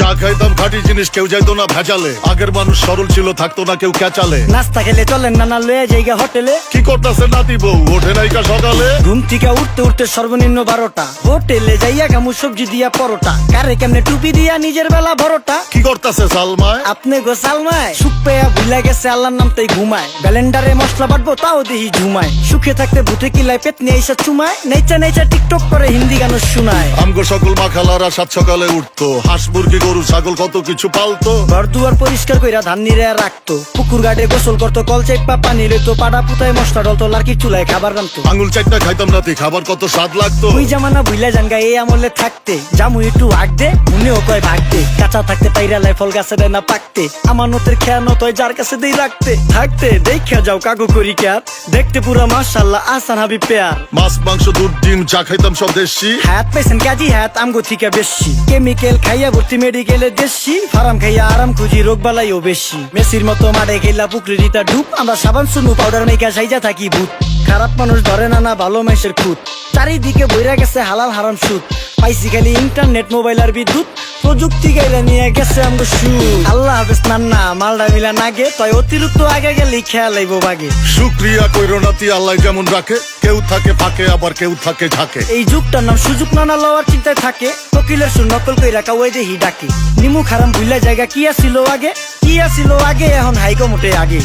চা খাইতাম খাঁটি জিনিস কেউ যাইতো না ভেজালে। আগের মানুষ সরল ছিল থাকতো না কেউ ক্যাচালে। নাস্তা খেলে চলেন না না লয়ে জায়গা হোটেলে। কি করতেছে নাতি বউ? ওঠে নাইকা সকালে? ঘুম থেকে উঠতে উঠতে সর্বনিম্ন বারোটা। হোটেলে যাইয়া গামু সবজি দিয়া পরোটা। কারে কেমনে টুপি দিয়া নিজের বেলা ভরোটা? কি করতেছে সালমায়? আপনি গো সালমায় সুখ পেয়া ভুলা গেছে আল্লাহর নাম তাই ঘুমায়। ব্যালেন্ডারে মশলা বাটবো তাও দেহি ঝুমায়। সুখে থাকতে ভূতে পেট নিয়ে এসে চুমায়? নেচা নেচা টিকটক করে হিন্দি গান শোনায়। আমগো সকল মাখালারা সাত সকালে উঠতো। হাঁস মুরগি গরু ছাগল কত কিছু পালতো। ঘর দুয়ার পরিষ্কার কইরা ধান নিরে রাখতো। পুকুর ঘাটে গোসল করতো কল চেপা পানি লইতো পাড়া পুতায় মশলা ডলতো লার্কির চুলায় খাবার রান্তো আঙুল চারটা খাইতাম নাতি খাবার কত স্বাদ লাগতো। ওই জামানা ভুইলা জানগা এই আমলে থাকতে। জামু একটু আগ দে মনেও কয় ভাগ দে। কাঁচা থাকতে পাইরা লাই ফল গাছে দেয় না পাকতে। আমার নতের খেয়া নতয় যার কাছে দেই রাখতে। থাকতে দেখা যাও কাকু করি ক্যার দেখতে পুরা মাশাল্লাহ আসান হাবি পেয়ার মাছ মাংস দুধ ডিম চা খাইতাম সব দেশি। হাত পেছেন কাজী হাত আমগো থিকা বেশি। কেমিক্যাল খাইয়া ভর্তি মেডিকেলে দেশি ফার্ম খাইয়া আরাম খুঁজি রোগ বালাইও বেশি। মেসির মতো মারে গেলা পুকুরে রিতা ডুব আমরা সাবান সুনু পাউডার মেকা সাইজা থাকি ভূত। খারাপ মানুষ ধরে না না ভালো মানুষের খুঁত। চারিদিকে বইরা গেছে হালাল হারাম সুদ। পাইছি খালি ইন্টারনেট মোবাইল আর বিদ্যুৎ প্রযুক্তি গাইলা নিয়ে গেছে আমগো সু আল্লাহ হাফেজ নান্না মালডা মিলা নাগে তয় অতিরিক্ত আগে গেলে খেয়াল আইব বাগে। শুক্রিয়া কইরো নাতি আল্লাহ যেমন রাখে কেউ থাকে ফাঁকে আবার কেউ থাকে ঝাঁকে। এই যুগটার নাম সুযোগ নানা লওয়ার চিন্তায় থাকে কোকিলের সুর নকল কই রাখা ওই যে হি ডাকে। নিমু খারাম ভুলা জায়গা কি আসিল আগে? কি আসিল আগে? এখন হাইকো মোটে আগে।